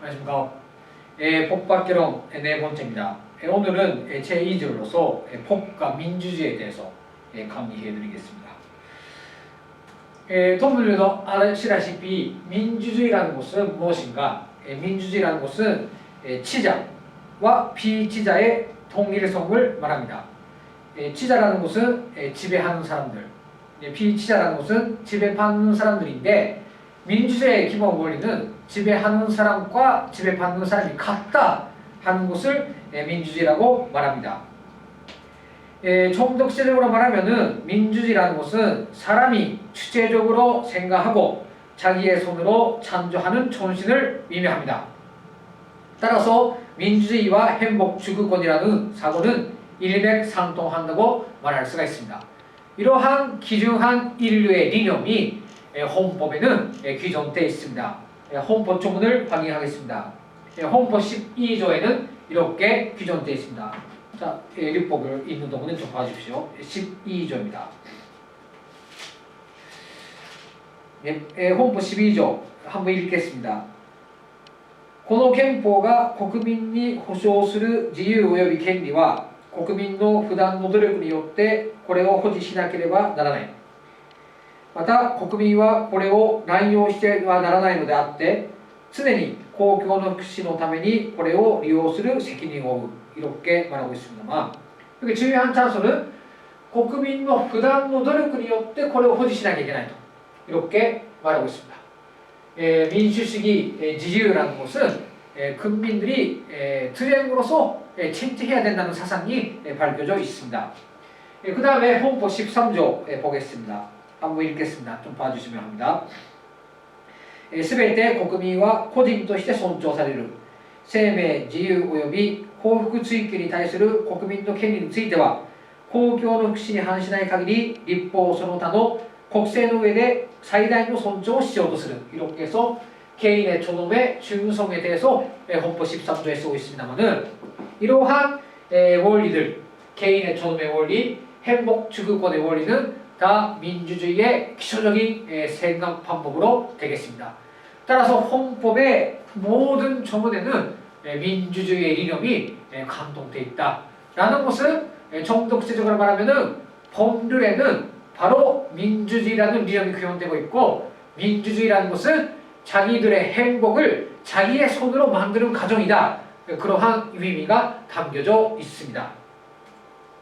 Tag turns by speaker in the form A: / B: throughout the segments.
A: 안녕하십니까. 예, 복박개론 네 번째입니다. 예, 오늘은 예, 제2절로서 예, 복과 민주주의에 대해서 예, 강의해드리겠습니다. 예, 동물들도 아시다시피 민주주의라는 것은 무엇인가? 예, 민주주의라는 것은 예, 치자와 비치자의 통일성을 말합니다. 예, 치자라는 것은 예, 지배하는 사람들, 예, 비치자라는 것은 지배받는 사람들인데 민주주의의 기본 원리는 지배하는 사람과 지배받는 사람이 같다 하는 것을 예, 민주주의라고 말합니다. 예, 좀더 구체적으로 말하면은 민주주의라는 것은 사람이 주체적으로 생각하고 자기의 손으로 창조하는 존신을 의미합니다. 따라서 민주주의와 행복 추구권이라는 사고는 일맥상통한다고 말할 수가 있습니다. 이러한 기중한 인류의 리념이 예, 헌법에는 예, 규정되어 있습니다. 예, 헌법 조문을 확인하겠습니다. 예, 헌법 12조에는 이렇게 규정되어 있습니다. 자, 예,立법을 읽는 동안은 좀 봐주십시오. 12조입니다. 예, 예, 헌법 12조 한번 읽겠습니다. この憲法が国民に保障する自由及び権利は国民の不断の努力によってこれを保持しなければならない。 また国民はこれを乱用してはならないのであって常に公共の福祉のためにこれを利用する責任を負う 이렇게 말하고 있습니다만 여기 중요한 찬소는 국민의 부담의 노력에 よって これを保持しなきゃいけないと 이렇게 말하고 있습니다. 에, 민주주의 에, 지지율이라는 것은 에, 국민들이 에, 투쟁으로서 에, 챙겨해야 된다는 사상이 에, 밝혀져 있습니다. 그 다음에 헌법 13조 에, 보겠습니다. 한번 읽겠습니다. 좀 봐주시면 합니다. すべて国民は個人として尊重される生命、自由及び幸福追求に対する国民の権利については公共の福祉に反しない限り立法その他の国政の上で最大の尊重をしようとする 이렇게 해서 개인의 존엄의 중성에 대해서 예, 헌법 13조에 쓰고 있습니다만은 이러한 에, 원리들 개인의 존엄의 원리, 행복 추구권의 원리는 다 민주주의의 기초적인 에, 생각 방법으로 되겠습니다. 따라서 헌법의 모든 조문에는 에, 민주주의의 에, 감동돼 있다라는 것은 구체적으로 말하면은 법률에는 바로 민주주의라는 리념이 규정되고 있고 민주주의라는 것은 자기들의 행복을 자기의 손으로 만드는 과정이다. 그러한 의미가 담겨져 있습니다.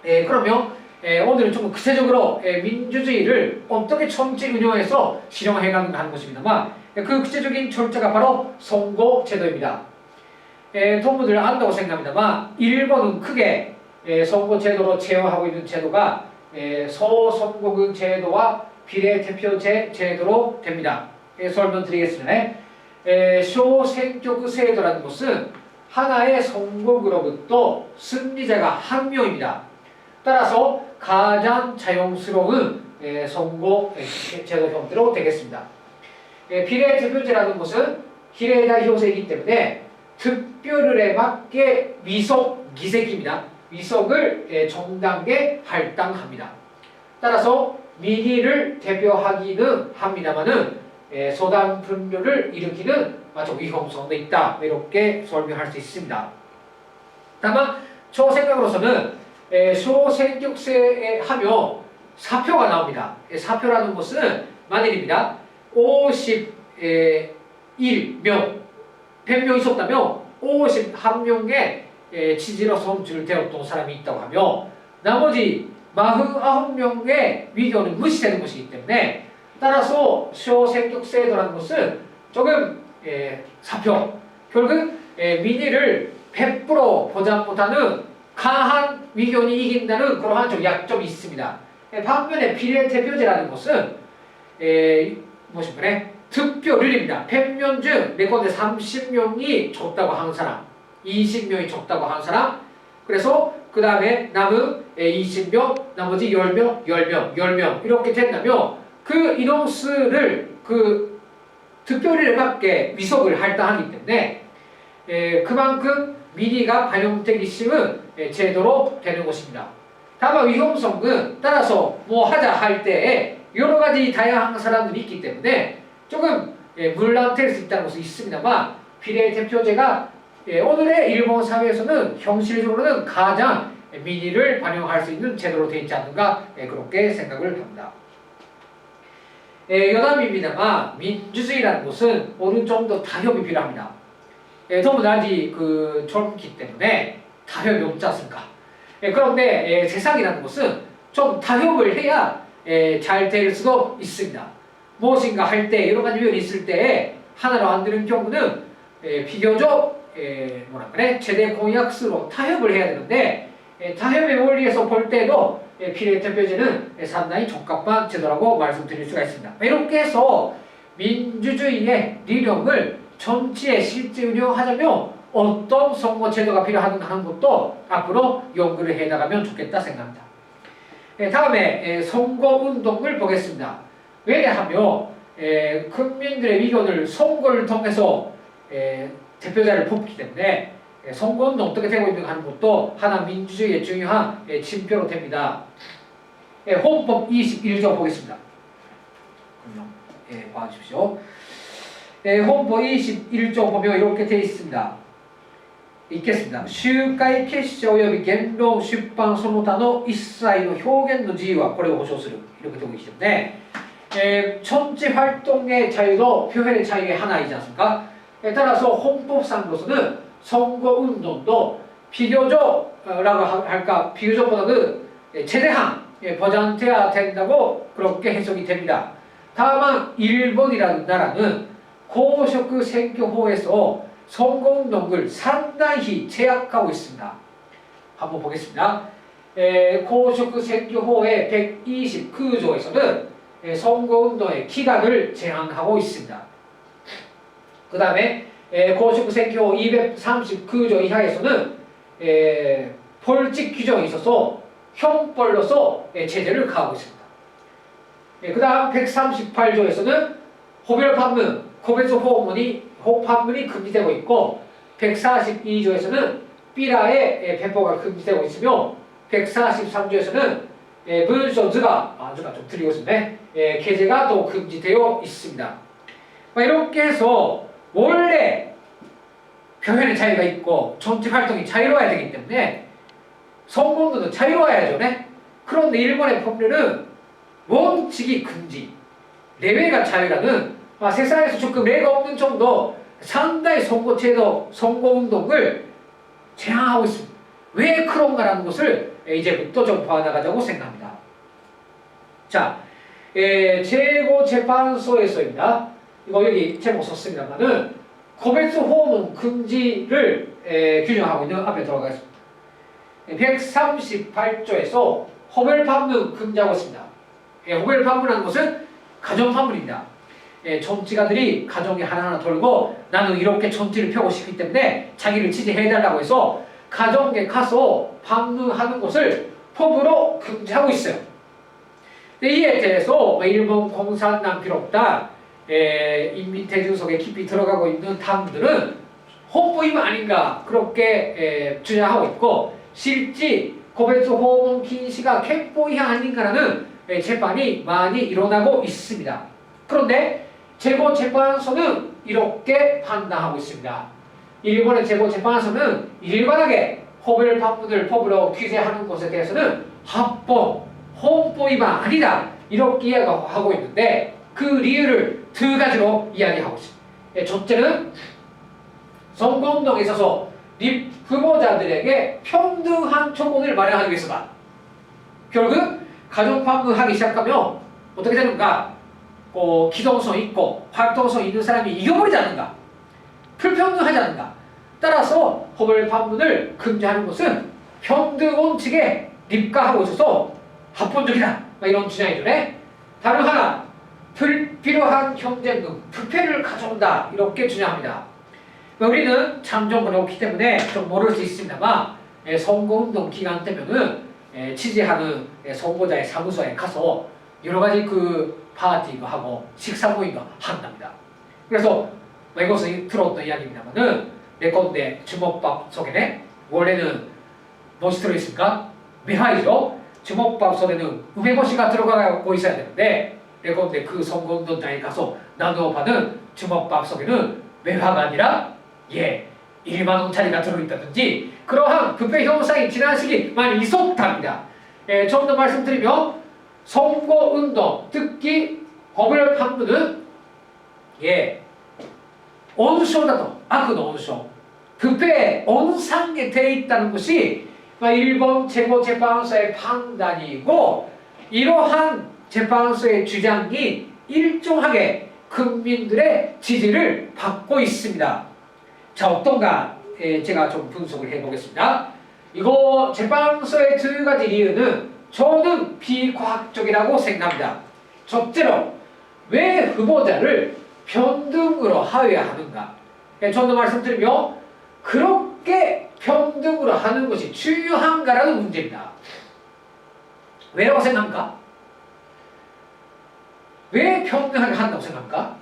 A: 예, 그러면 에, 오늘은 좀 구체적으로 에, 민주주의를 어떻게 정치 운영해서 실용해 가는 것입니다만 에, 그 구체적인 절차가 바로 선거 제도입니다. 동무들 안다고 생각합니다만 일본은 크게 에, 선거 제도로 제어하고 있는 제도가 에, 소선거구 제도와 비례대표제 제도로 됩니다. 에, 설명드리겠습니다. 에, 소선거구 제도라는 것은 하나의 선거 그룹부터 승리자가 한 명입니다. 따라서 가장 자연스러운 예, 선거 예, 제도 형태로 되겠습니다. 예, 비례대표제라는 것은 비례代表제이기 때문에 특별을에 맞게 위석 기색입니다. 위석을 예, 정당에 할당합니다. 따라서 민의를 대표하기는 합니다만은 예, 소당 분류를 일으키는 아주 위험성도 있다 이렇게 설명할 수 있습니다. 다만 저 생각으로서는 예, 소생격세에 하면 사표가 나옵니다. 예, 사표라는 것은 만일입니다. 51명 100명 있었다면 51명의 예, 지지로 선출을 되었던 사람이 있다고 하며 나머지 49명의 위견은 무시되는 것이기 때문에 따라서 쇼생격세도라는 것은 조금 예, 사표 결국 예, 민의를 100% 보장 못하는 강한 위견이 이긴다는 그러한 좀 약점이 있습니다. 예, 반면에 비례대표제라는 것은 예, 무엇인가 특별률입니다. 100명 중 내 건데 30명이 적다고 하는 사람 20명이 적다고 하는 사람 그래서 그 다음에 남은 20명 나머지 10명 10명 10명 이렇게 된다면 그 인원수를 그 특별히에 맞게 위석을 할당하기 때문에 에, 그만큼 민의가 반영되기 쉬운 에, 제도로 되는 것입니다. 다만 위험성은 따라서 뭐 하자 할 때에 여러 가지 다양한 사람들이 있기 때문에 조금 예, 물란될 수 있다는 것은 있습니다만 비례 대표제가 예, 오늘의 일본 사회에서는 형식적으로는 가장 민의를 반영할 수 있는 제도로 되어 있지 않는가 예, 그렇게 생각을 합니다. 예, 여담입니다만 민주주의라는 것은 어느 정도 타협이 필요합니다. 예, 너무나 아직 그 젊기 때문에 타협이 없지 않습니까? 예, 그런데 예, 세상이라는 것은 좀 타협을 해야 예, 잘 될 수도 있습니다. 무엇인가 할 때 여러 가지 요인이 있을 때 하나로 안 되는 경우는 예, 비교적 예, 뭐라 그래 최대 공약수로 타협을 해야 되는데 예, 타협의 원리에서 볼 때도 예, 비례대표제는 예, 상당히 적합한 제도라고 말씀드릴 수가 있습니다. 이렇게 해서 민주주의의 리령을 정치에 실제 운영하자면 어떤 선거 제도가 필요하는가 하는 것도 앞으로 연구를 해 나가면 좋겠다 생각합니다. 예, 다음에 예, 선거운동을 보겠습니다. 왜냐하면 예, 국민들의 의견을 선거를 통해서 예, 대표자를 뽑기 때문에 예, 선거운동 어떻게 되고 있는가 하는 것도 하나 민주주의의 중요한 예, 징표로 됩니다. 예, 헌법 21조 보겠습니다. 예, 봐주십시오. 예, 헌법 21조 보면 이렇게 되어 있습니다. 읽겠습니다. 集会結社及び言論出版その他の一切の表現の自由はこれを保障する 이렇게 되고 있기 때문에 에, 정치 활동의 자유도 표현의 자유의 하나이지 않습니까? 에, 따라서 헌법상으로서는 선거 운동도 비교적라고 할까 비교적보다는 예, 최대한 예, 보장돼야 된다고 그렇게 해석이 됩니다. 다만 일본이라는 나라는 공식選挙法에서 성공동굴 상당히 제약하고 있습니다. 한번 보겠습니다. 에, 고쇼크 세교호의 129조에서는 에, 선거운동의 기간을 제한하고 있습니다. 그 다음에 고쇼크 세교호 239조 이하에서는 에, 벌칙 규정이 있어서 형벌로서 에, 제재를 가하고 있습니다. 그 다음 138조에서는 호별 판문, 고백소 호문이 호판문이 금지되고 있고 142조에서는 삐라의 배포가 금지되고 있으며 143조에서는 문서즈가 아, 제가 좀 드리고 있습니다. 예, 게재가 또 금지되어 있습니다. 뭐 이렇게 해서 원래 표현의 자유가 있고 정치 활동이 자유로워야 되기 때문에 선거운동도 자유로워야죠. 네? 그런데 일본의 법률은 원칙이 금지, 내외가 자유라는 아, 세상에서 조금 예가 없는 정도 상당히 선거제도, 선거운동을 제한하고 있습니다. 왜 그런가라는 것을 이제부터 좀 봐나가자고 생각합니다. 자, 에, 재고재판소에서입니다. 이거 여기 제목 썼습니다만은 고배수 호문 금지를 에, 규정하고 있는 앞에 들어가겠습니다. 138조에서 호별 판문 금지하고 있습니다. 예, 호별 판문하는 것은 가정 판문입니다. 예, 정치가들이 가정에 하나하나 돌고 나는 이렇게 전티를 펴고 싶기 때문에 자기를 지지해달라고 해서 가정에 가서 방문하는 곳을 법으로 금지하고 있어요. 이에 대해서 뭐 일본 공산당 비롭다 예, 인민대중 속에 깊이 들어가고 있는 당들은 홍보임 아닌가 그렇게 예, 주장하고 있고 실제 고베츠 호흡 킹시가 캠포이 아닌가라는 예, 재판이 많이 일어나고 있습니다. 그런데 재고재판소는 이렇게 판단하고 있습니다. 일본의 재고재판소는 일관하게 호별 판문을 법으로 규제하는 것에 대해서는 합법, 헌법 위반 아니다 이렇게 이야기하고 있는데 그 리유를 두 가지로 이야기하고 있습니다. 예, 첫째는 선거운동에 있어서 립 후보자들에게 평등한 조건을 마련하기 위해서다. 결국 가정판문하기 시작하면 어떻게 되는가? 어, 기동성 있고 활동성 있는 사람이 이겨버리지 않는가? 불평등하지 않는가? 따라서 허벌 판문을 금지하는 것은 평등 원칙에 입가하고 있어서 합법적이다. 이런 주장이 드네. 다른 하나, 불필요한 경쟁금, 부패를 가져온다. 이렇게 주장합니다. 우리는 참정을 없기 때문에 좀 모를 수 있습니다만 예, 선거운동 기간 때면은 예, 지지하는 예, 선거자의 사무소에 가서 여러 가지 그 파티도 하고 식사 모임도 한답니다. 그래서 뭐 이것은 들었던 이야기입니다만은 내 건데 주먹밥 속에네 원래는 무엇이 들어있습니까? 매화이죠. 주먹밥 속에는 우메보시가 들어가고 있어야 되는데 내 건데 그 선거운동장에 가서 나누어 받은 주먹밥 속에는 매화가 아니라 예, 1만 원짜리가 들어있다든지 그러한 부패 현상이 지난 시기 많이 있었답니다. 예, 좀 더 말씀드리면 선거운동, 특히 법을 판문은 예, 온쇼다도 악의 온쇼, 부패 온상에 돼 있다는 것이 뭐 일본 최고재판소의 판단이고 이러한 재판소의 주장이 일정하게 국민들의 지지를 받고 있습니다. 자 어떤가 예, 제가 좀 분석을 해보겠습니다. 이거 재판소의 두 가지 이유는 저는 비과학적이라고 생각합니다. 첫째로 왜 후보자를 평등으로 하여야 하는가? 예, 저도 말씀드리면 그렇게 평등으로 하는 것이 중요한가라는 문제입니다. 왜라고 생각합니까? 왜 평등하게 한다고 생각합니까?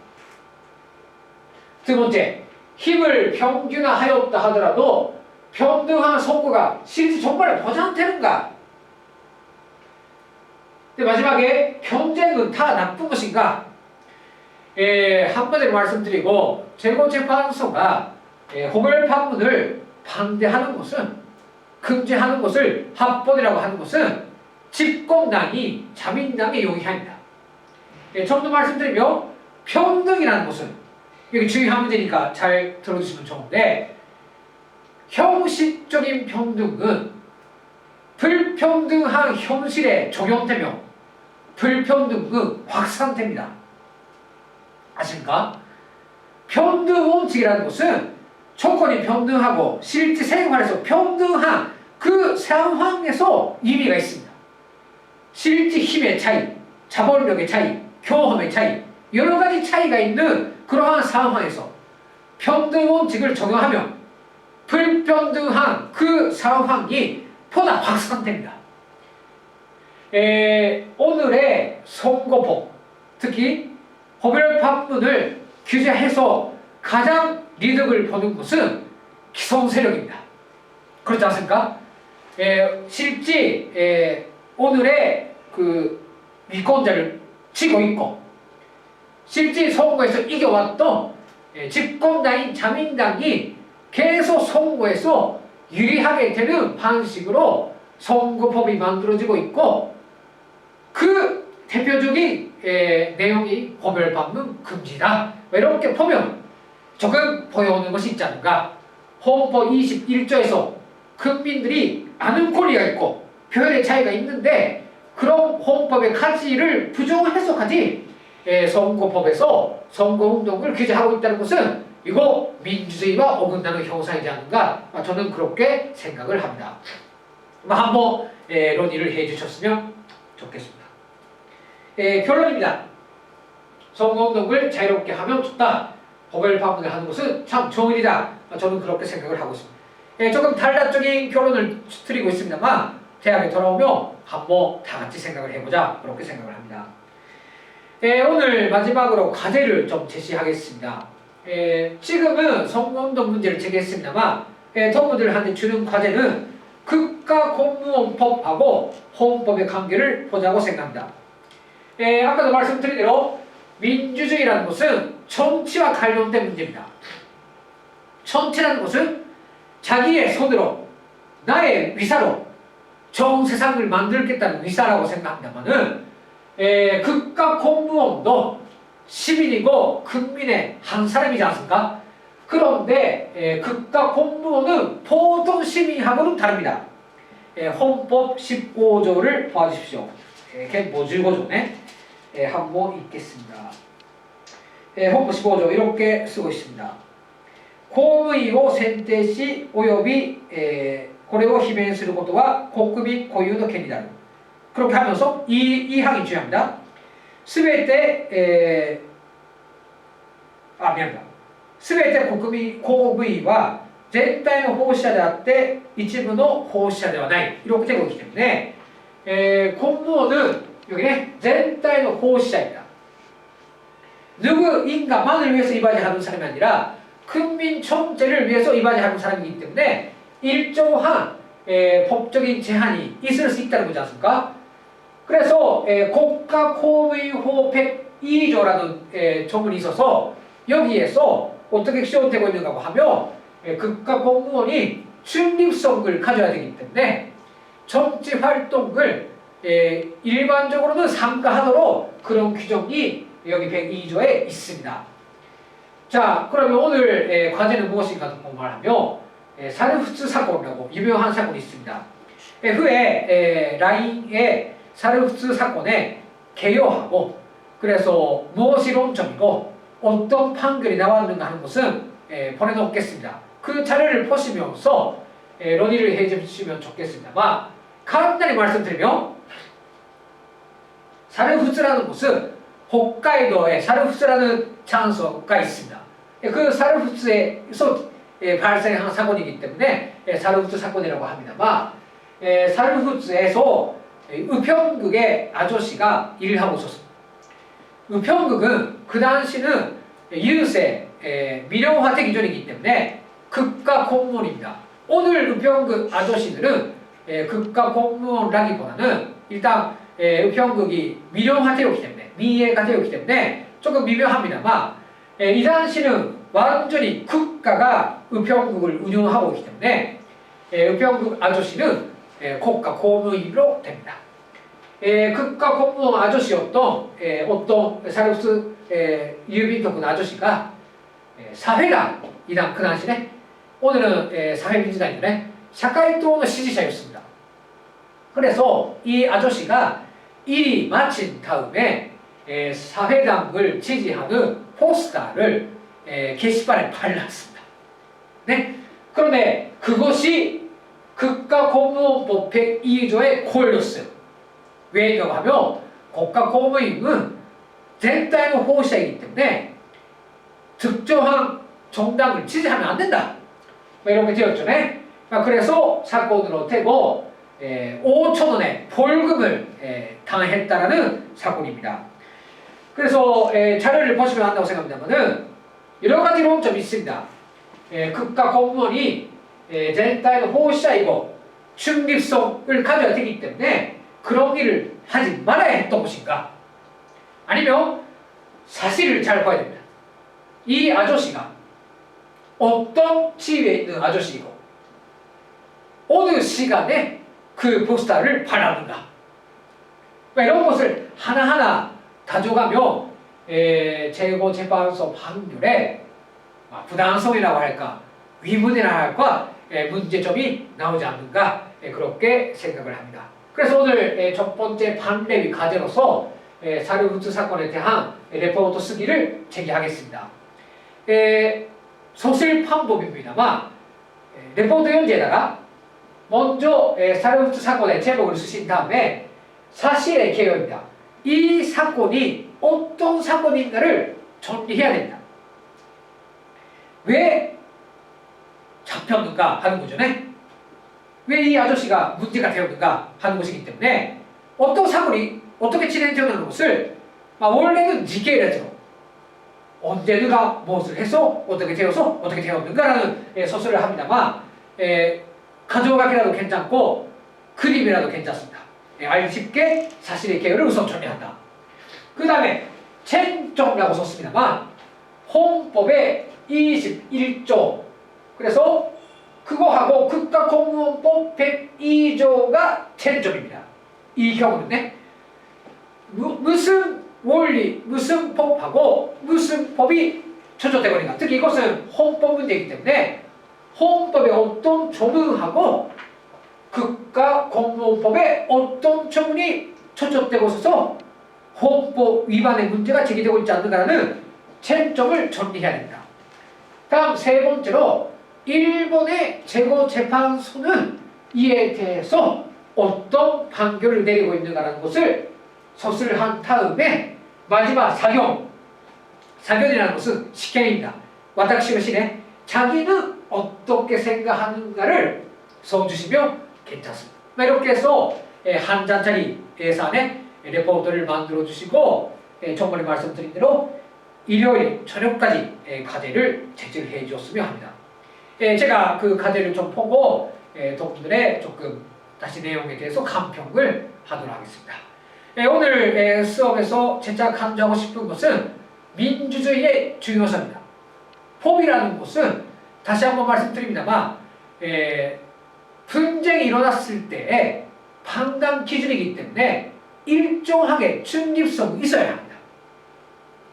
A: 두 번째, 힘을 평균화하였다 하더라도 평등한 선거가 실제 정말 보장되는가? 근데 마지막에 경쟁은 다 나쁜 것인가? 예, 한마디로 말씀드리고 최고재판소가 예, 호별 판문을 반대하는 것은 금지하는 것을 합법이라고 하는 것은 집권당이 자민당의 용의합니다. 예, 좀더 말씀드리면 평등이라는 것은 여기 중요한 문제니까 잘 들어주시면 좋은데 형식적인 평등은 불평등한 현실에 적용되며 불평등은 확산됩니다. 아십니까? 평등 원칙이라는 것은 조건이 평등하고 실제 생활에서 평등한 그 상황에서 의미가 있습니다. 실제 힘의 차이, 자본력의 차이, 경험의 차이, 여러 가지 차이가 있는 그러한 상황에서 평등 원칙을 적용하면 불평등한 그 상황이 보다 확산됩니다. 에, 오늘의 선거법, 특히 법열 판문을 규제해서 가장 이득을 보는 것은 기성 세력입니다. 그렇지 않습니까? 에, 실제 에, 오늘의 그 위권자를 치고 있고 실제 선거에서 이겨왔던 예, 집권당인 자민당이 계속 선거에서 유리하게 되는 방식으로 선거법이 만들어지고 있고 그 대표적인 예, 내용이 법열방문 금지다. 이렇게 보면 조금 보여오는 것이 있지 않은가. 헌법 21조에서 국민들이 아는 권리가 있고 표현의 차이가 있는데 그런 헌법의 가치를 부정 해석하지 예, 선거법에서 선거운동을 규제하고 있다는 것은 이거 민주주의와 어긋나는 형상이지 않은가 아, 저는 그렇게 생각을 합니다. 한번 예, 논의를 해주셨으면 좋겠습니다. 예, 결론입니다. 선거운동을 자유롭게 하면 좋다. 법을 방문을 하는 것은 참 좋은 일이다. 아, 저는 그렇게 생각을 하고 있습니다. 예, 조금 단락적인 결론을 드리고 있습니다만 대학에 돌아오면 한번 다 같이 생각을 해보자 그렇게 생각을 합니다. 예, 오늘 마지막으로 과제를 좀 제시하겠습니다. 예, 지금은 선거운동 문제를 제기했습니다만 예, 동무들한테 주는 과제는 국가공무원법하고 헌법의 관계를 보자고 생각합니다. 예, 아까도 말씀드린 대로 민주주의라는 것은 정치와 관련된 문제입니다. 정치라는 것은 자기의 손으로 나의 위사로 좋은 세상을 만들겠다는 위사라고 생각합니다만은 에, 국가 공무원도 시민이고 국민의 한 사람이지 않습니까? 그런데 에, 국가 공무원은 보통 시민하고는 다릅니다. 에, 헌법 15조를 봐주십시오. 이렇게 모질고조네 한번 읽겠습니다. 에, 헌법 15조 이렇게 쓰고 있습니다. 공의を選定し及び、えーこれを罷免することは国民固有の権利である。 그렇게 하면서 이, 이 항이 중요합니다. すべて、えーあ、 미안합니다. すべて国民、公務員は全体の奉仕者であって一部の奉仕者ではない. 이렇게 되고 있기 때문에 에, 공무원은 전체의奉仕자입니다. 누구인가만을 위해서 이 바지 하는 사람이 아니라 국민 총체를 위해서 이 바지 하는 사람이기 때문에 일정한 에, 법적인 제한이 있을 수 있다는 거지 않습니까? 그래서 에, 국가공무원법 102조라는 에, 조문이 있어서 여기에서 어떻게 시험되고 있는가 하면 예, 극과 공무원이 중립성을 가져야 되기 때문에 정치 활동을 예, 일반적으로는 삼가하도록 그런 규정이 여기 102조에 있습니다. 자, 그러면 오늘 예, 과제는 무엇인가 말하면 예, 사르후츠 사건이라고 유명한 사건이 있습니다. 예, 후에 예, 라인의 사르후츠 사건에 개요하고 그래서 무엇이論점이고 어떤 판결이 나왔는가 하는 것은 예, 보내놓겠습니다. 그 자료를 보시면서 예, 논의를 해주시면 좋겠습니다만 간단히 말씀드리면 사르후츠라는 곳은 홋카이도에 사르후츠라는 장소가 있습니다. 예, 그 사르후츠에서 예, 발생한 사건이기 때문에 예, 사르후츠 사건이라고 합니다만 예, 사르후츠에서 예, 우평극의 아저씨가 일을 하고 있었습니다. 우평극은 그 당시는 예, 민영화되 기존이기 때문에 극과 공무원입니다. 오늘 우평극 아저씨들은 예, 극과 공무원라기보다는 일단 예, 우평극이 민영화되었기 때문에 미해가 되었기 때문에 조금 미묘합니다만 예, 이 당시는 완전히 국가가 우평극을 운영하고 있기 때문에 예, 우평극 아저씨는 예, 국가 공무원으로 됩니다. 예, 극과 공무원 아저씨였던 예, 어떤 사르스 예, 유빈격군 아저씨가 예, 사회가 이당 그 당시에 오늘은 예, 사회민주당인데 샤카이토의 지지자였습니다. 그래서 이 아저씨가 일이 마친 다음에 예, 사회당을 지지하는 포스터를 예, 게시판에 발랐습니다. 네? 그런데 그것이 극과 공무원법 102조에 걸렸어요. 왜냐고 하면 국가 공무원은 전体の 호시이기 때문에 특정한 정당을 지지하면 안 된다. 뭐 이런 게 되었죠. 네? 아, 그래서 사건으로 되고 에, 5천 원의 벌금을 당했다라는 사건입니다. 그래서 자료를 보시면 한다고 생각합니다만은 여러 가지 논점이 있습니다. 국가 공무원이 젠타의 호시자이고 중립성을 가져야 되기 때문에 그런 일을 하지 말아야 했던 것인가? 아니면 사실을 잘 봐야 됩니다. 이 아저씨가 어떤 지위에 있는 아저씨이고 어느 시간에 그 포스터를 발하는가? 이런 것을 하나하나 가져가며 에, 최고재판소 판결에 아, 부당성이라고 할까 위문이라 할까 에, 문제점이 나오지 않는가 에, 그렇게 생각을 합니다. 그래서 오늘 에, 첫 번째 판례위 과제로서 에, 사료후츠 사건에 대한 레포트 쓰기를 제기하겠습니다. 에, 소실 방법입니다만 에, 레포트 연재에다가 먼저 에, 사료후츠 사건의 제목을 쓰신 다음에 사실의 개요입니다. 이 사건이 어떤 사건인가를 정리해야 됩니다. 왜 잡혔는가 하는 거죠. 네? 왜이 아저씨가 문제가 되었는가 하는 것이기 때문에 어떤 사건이 어떻게 진행되는 것을 아, 원래는 지게레트로 언제 누가 무엇을 해서 어떻게 되어서 어떻게 되었는가라는 예, 서술을 합니다만 예, 가져가기라도 괜찮고 그림이라도 괜찮습니다. 예, 알기 쉽게 사실의 개요를 우선 정리한다. 그 다음에 쟁점이라고 썼습니다만 헌법의 21조 그래서 그거하고 국가 공무원법 102조가 쟁점입니다. 이 경우는 네? 무, 무슨 원리, 무슨 법하고 무슨 법이 처조되고 있는가 특히 이것은 헌법 문제이기 때문에 헌법의 어떤 조문하고 국가 공무원법의 어떤 조문이 처조되고 있어서 헌법 위반의 문제가 제기되고 있지 않는가라는 쟁점을 정리해야 됩니다. 다음 세 번째로 일본의 최고재판소는 이에 대해서 어떤 판결을 내리고 있는가라는 것을 서술한 다음에 마지막 사견 사견이라는 것은 시행입니다. 와타시가 시네 자기는 어떻게 생각하는가를 써주시면 괜찮습니다. 이렇게 해서 예, 한 잔짜리 예산에 레포트를 만들어 주시고 예, 전번에 말씀드린 대로 일요일 저녁까지 예, 과제를 제출을 해 주었으면 합니다. 예, 제가 그 과제를 좀 보고 여러분들의 조금 다시 내용에 대해서 감평을 하도록 하겠습니다. 예, 오늘 예, 수업에서 제작 강조하고 싶은 것은 민주주의의 중요성입니다. 법이라는 것은 다시 한번 말씀드립니다만 에, 분쟁이 일어났을 때의 판단 기준이기 때문에 일정하게 중립성이 있어야 합니다.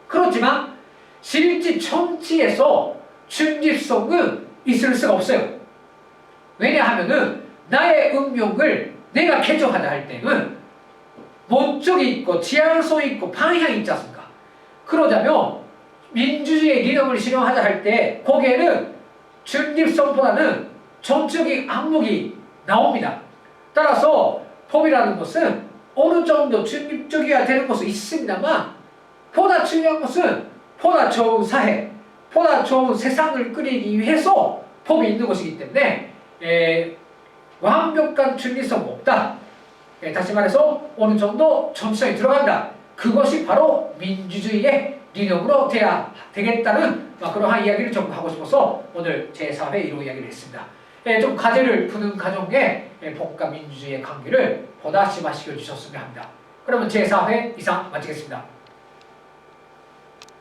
A: 그렇지만 실질 정치에서 중립성은 있을 수가 없어요. 왜냐하면은 나의 운명을 내가 개정하다 할 때는 목적이 있고 지향성이 있고 방향이 있지 않습니까? 그러자면 민주주의의 리듬을 실현하자 할 때 거기에는 중립성보다는 정적인 항목이 나옵니다. 따라서 법이라는 것은 어느 정도 중립적이어야 되는 것은 있습니다만 보다 중요한 것은 보다 좋은 사회, 보다 좋은 세상을 꾸리기 위해서 법이 있는 것이기 때문에 에, 완벽한 중립성 없다. 예, 다시 말해서 어느 정도 정치성이 들어간다. 그것이 바로 민주주의의 리듬으로 돼야 되겠다는 아, 그러한 이야기를 좀 하고 싶어서 오늘 제4회 1호 이야기를 했습니다. 예, 좀 과제를 푸는 가정에 예, 법과 민주주의의 관계를 보다 심화시켜 주셨으면 합니다. 그러면 제4회 이상 마치겠습니다.